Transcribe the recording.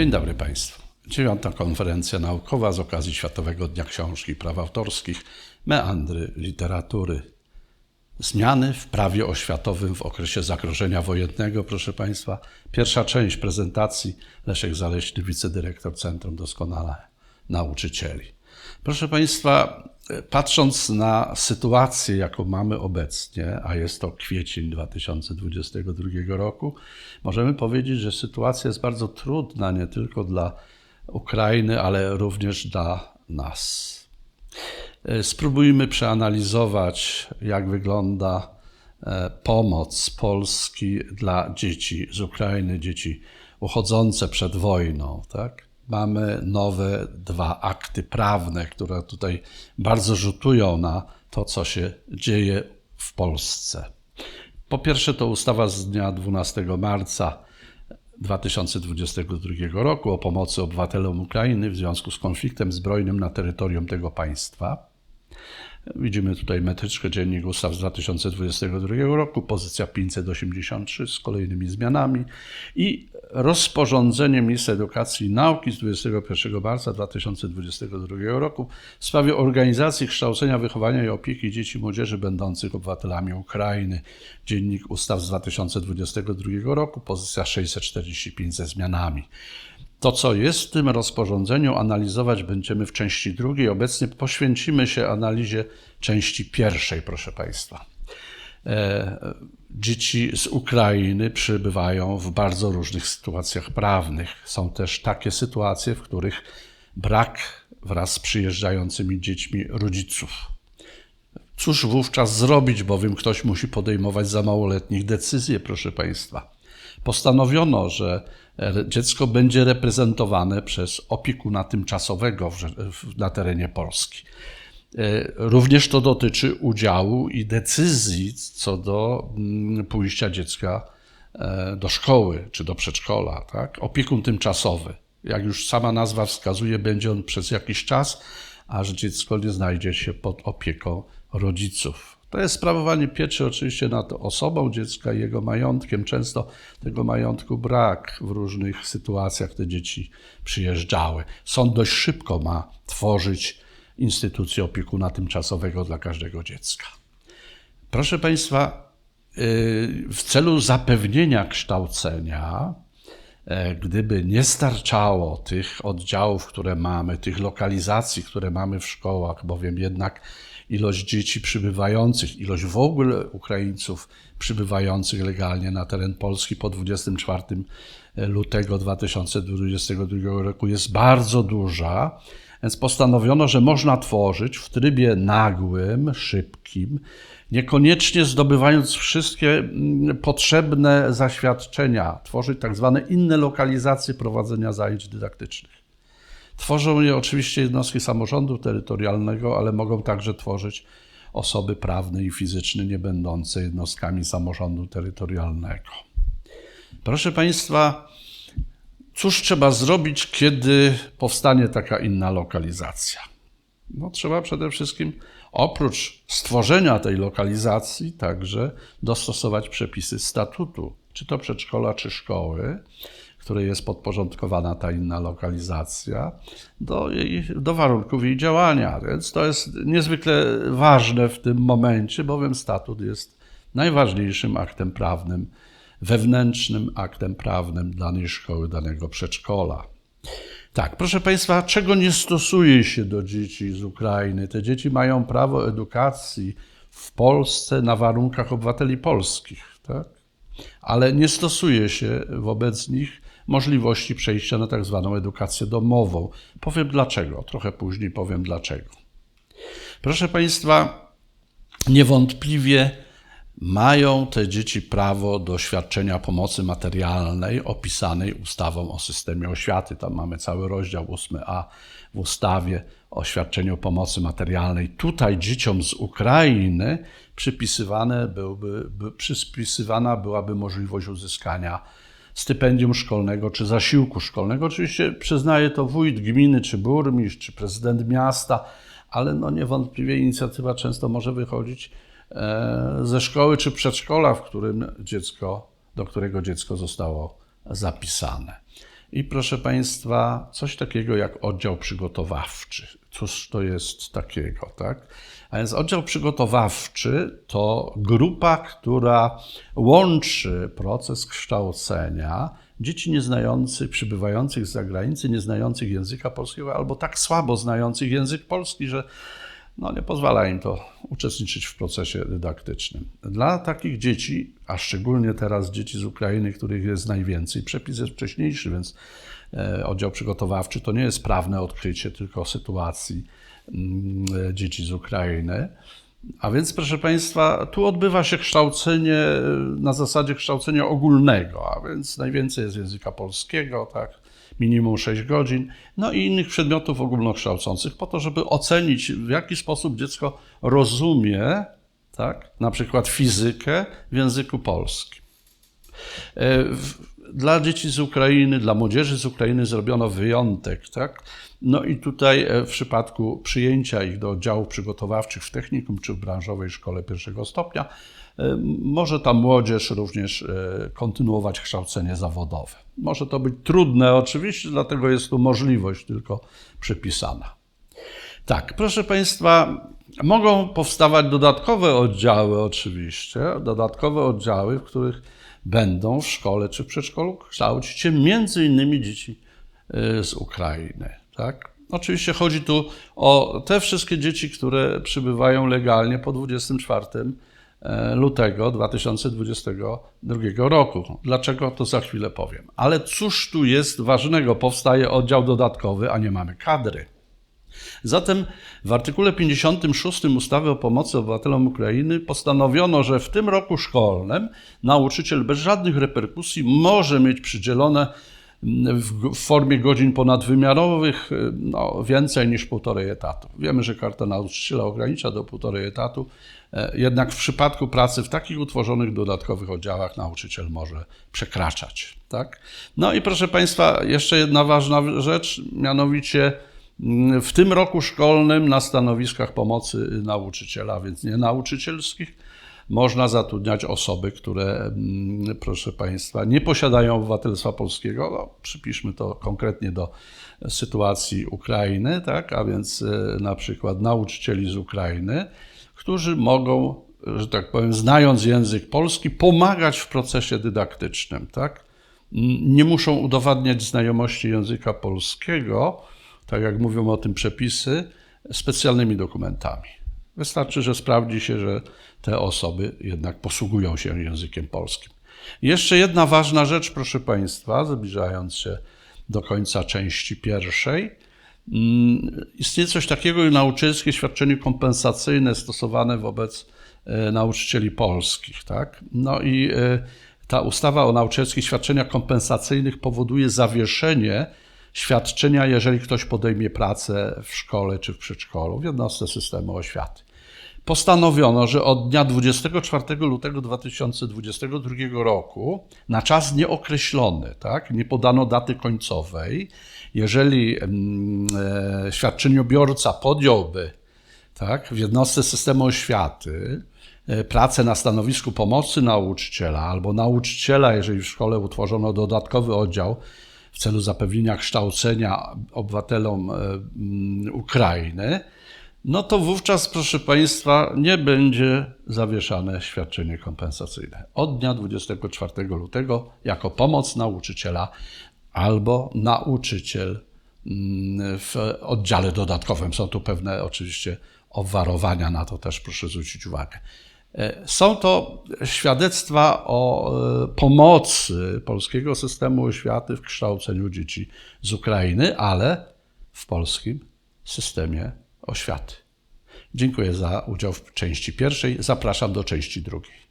Dzień dobry Państwu. Dziewiąta konferencja naukowa z okazji Światowego Dnia Książki i Praw Autorskich, meandry literatury. Zmiany w prawie oświatowym w okresie zagrożenia wojennego, proszę Państwa. Pierwsza część prezentacji Leszek Zaleśny, wicedyrektor Centrum Doskonale Nauczycieli. Proszę Państwa, patrząc na sytuację, jaką mamy obecnie, a jest to kwiecień 2022 roku, możemy powiedzieć, że sytuacja jest bardzo trudna nie tylko dla Ukrainy, ale również dla nas. Spróbujmy przeanalizować, jak wygląda e, pomoc Polski dla dzieci z Ukrainy, dzieci uchodzące przed wojną. Tak? Mamy nowe dwa akty prawne, które tutaj bardzo rzutują na to, co się dzieje w Polsce. Po pierwsze, to ustawa z dnia 12 marca 2022 roku o pomocy obywatelom Ukrainy w związku z konfliktem zbrojnym na terytorium tego państwa. Widzimy tutaj metryczkę Dziennik Ustaw z 2022 roku, pozycja 583 z kolejnymi zmianami i rozporządzenie Ministra Edukacji i Nauki z 21 marca 2022 roku w sprawie organizacji kształcenia, wychowania i opieki dzieci i młodzieży będących obywatelami Ukrainy. Dziennik Ustaw z 2022 roku, pozycja 645 ze zmianami. To, co jest w tym rozporządzeniu, analizować będziemy w części drugiej. Obecnie poświęcimy się analizie części pierwszej, proszę Państwa. E, dzieci z Ukrainy przybywają w bardzo różnych sytuacjach prawnych. Są też takie sytuacje, w których brak wraz z przyjeżdżającymi dziećmi rodziców. Cóż wówczas zrobić, bowiem ktoś musi podejmować za małoletnich decyzje, proszę Państwa. Postanowiono, że dziecko będzie reprezentowane przez opiekuna tymczasowego na terenie Polski. E, również to dotyczy udziału i decyzji co do mm, pójścia dziecka e, do szkoły czy do przedszkola. Tak? Opiekun tymczasowy. Jak już sama nazwa wskazuje, będzie on przez jakiś czas, aż dziecko nie znajdzie się pod opieką rodziców. To jest sprawowanie pieczy oczywiście nad osobą dziecka i jego majątkiem. Często tego majątku brak w różnych sytuacjach te dzieci przyjeżdżały. Sąd dość szybko ma tworzyć instytucję opiekuna tymczasowego dla każdego dziecka. Proszę Państwa, y, w celu zapewnienia kształcenia, e, gdyby nie starczało tych oddziałów, które mamy, tych lokalizacji, które mamy w szkołach, bowiem jednak ilość dzieci przybywających, ilość w ogóle Ukraińców przybywających legalnie na teren Polski po 24 lutego 2022 roku jest bardzo duża. Więc postanowiono, że można tworzyć w trybie nagłym, szybkim, niekoniecznie zdobywając wszystkie mm, potrzebne zaświadczenia, tworzyć tak zwane inne lokalizacje prowadzenia zajęć dydaktycznych. Tworzą je oczywiście jednostki samorządu terytorialnego, ale mogą także tworzyć osoby prawne i fizyczne nie będące jednostkami samorządu terytorialnego. Proszę Państwa, cóż trzeba zrobić, kiedy powstanie taka inna lokalizacja? No, trzeba przede wszystkim oprócz stworzenia tej lokalizacji także dostosować przepisy statutu, czy to przedszkola, czy szkoły, której jest podporządkowana ta inna lokalizacja, do, jej, do warunków jej działania. Więc to jest niezwykle ważne w tym momencie, bowiem statut jest najważniejszym aktem prawnym, wewnętrznym aktem prawnym danej szkoły, danego przedszkola. Tak, proszę Państwa, czego nie stosuje się do dzieci z Ukrainy? Te dzieci mają prawo edukacji w Polsce na warunkach obywateli polskich, tak? ale nie stosuje się wobec nich możliwości przejścia na tak zwaną edukację domową. Powiem dlaczego, trochę później powiem dlaczego. Proszę Państwa, niewątpliwie mają te dzieci prawo do świadczenia pomocy materialnej opisanej ustawą o systemie oświaty. Tam mamy cały rozdział 8a w ustawie o świadczeniu pomocy materialnej. Tutaj dzieciom z Ukrainy przypisywane byłby, by, przyspisywana byłaby możliwość uzyskania stypendium szkolnego czy zasiłku szkolnego. Oczywiście przyznaje to wójt gminy, czy burmistrz, czy prezydent miasta, ale no niewątpliwie inicjatywa często może wychodzić e, ze szkoły czy przedszkola, w którym dziecko, do którego dziecko zostało zapisane. i proszę Państwa, coś takiego jak oddział przygotowawczy. Cóż to jest takiego, tak? A więc oddział przygotowawczy to grupa, która łączy proces kształcenia dzieci nieznających, przybywających z zagranicy, nieznających języka polskiego albo tak słabo znających język polski, że no, nie pozwala im to uczestniczyć w procesie dydaktycznym. Dla takich dzieci, a szczególnie teraz dzieci z Ukrainy, których jest najwięcej, przepis jest wcześniejszy, więc oddział przygotowawczy to nie jest prawne odkrycie tylko sytuacji mm, e, dzieci z Ukrainy. A więc, proszę Państwa, tu odbywa się kształcenie e, na zasadzie kształcenia ogólnego, a więc najwięcej jest języka polskiego, tak, minimum 6 godzin, no i innych przedmiotów ogólnokształcących, po to, żeby ocenić, w jaki sposób dziecko rozumie, tak, na przykład fizykę w języku polskim. E, dla dzieci z Ukrainy, dla młodzieży z Ukrainy zrobiono wyjątek, tak? No i tutaj e, w przypadku przyjęcia ich do oddziałów przygotowawczych w technikum czy w branżowej szkole pierwszego stopnia, e, może ta młodzież również kontynuować kształcenie zawodowe. Może to być trudne oczywiście, dlatego jest tu możliwość tylko przypisana. Tak, proszę Państwa, mogą powstawać dodatkowe oddziały oczywiście, dodatkowe oddziały, w których będą w szkole czy w przedszkolu kształcić się między innymi dzieci y, z Ukrainy. Tak? Oczywiście chodzi tu o te wszystkie dzieci, które przybywają legalnie po 24 e, lutego 2022 roku. Dlaczego to za chwilę powiem. Ale cóż tu jest ważnego? Powstaje oddział dodatkowy, a nie mamy kadry. Zatem w artykule 56 ustawy o pomocy obywatelom Ukrainy postanowiono, że w tym roku szkolnym nauczyciel bez żadnych reperkusji może mieć przydzielone w formie godzin ponadwymiarowych no, więcej niż półtorej etatu. Wiemy, że karta nauczyciela ogranicza do półtorej etatu, e, jednak w przypadku pracy w takich utworzonych dodatkowych oddziałach nauczyciel może przekraczać. Tak? No i proszę Państwa, jeszcze jedna ważna rzecz, mianowicie w tym roku szkolnym na stanowiskach pomocy nauczyciela, więc nie nauczycielskich, można zatrudniać osoby, które, mm, proszę Państwa, nie posiadają obywatelstwa polskiego. No, przypiszmy to konkretnie do sytuacji Ukrainy, tak? a więc e, na przykład nauczycieli z Ukrainy, którzy mogą, że tak powiem, znając język polski, pomagać w procesie dydaktycznym. Tak? Nie muszą udowadniać znajomości języka polskiego, tak jak mówią o tym przepisy, specjalnymi dokumentami. Wystarczy, że sprawdzi się, że te osoby jednak posługują się językiem polskim. Jeszcze jedna ważna rzecz, proszę Państwa, zbliżając się do końca części pierwszej. Mm, istnieje coś takiego jak nauczycielskie świadczenie kompensacyjne stosowane wobec e, nauczycieli polskich. Tak? No i e, ta ustawa o nauczycielskich świadczeniach kompensacyjnych powoduje zawieszenie świadczenia, jeżeli ktoś podejmie pracę w szkole czy w przedszkolu, w jednostce systemu oświaty. Postanowiono, że od dnia 24 lutego 2022 roku na czas nieokreślony, tak, nie podano daty końcowej, jeżeli mm, e, świadczeniobiorca podjąłby tak, w jednostce systemu oświaty e, pracę na stanowisku pomocy nauczyciela albo nauczyciela, jeżeli w szkole utworzono dodatkowy oddział w celu zapewnienia kształcenia obywatelom e, mm, Ukrainy, no to wówczas, proszę Państwa, nie będzie zawieszane świadczenie kompensacyjne. Od dnia 24 lutego jako pomoc nauczyciela albo nauczyciel mm, w oddziale dodatkowym. Są tu pewne oczywiście obwarowania, na to też proszę zwrócić uwagę. E, są to świadectwa o e, pomocy polskiego systemu oświaty w kształceniu dzieci z Ukrainy, ale w polskim systemie oświaty. Dziękuję za udział w części pierwszej. Zapraszam do części drugiej.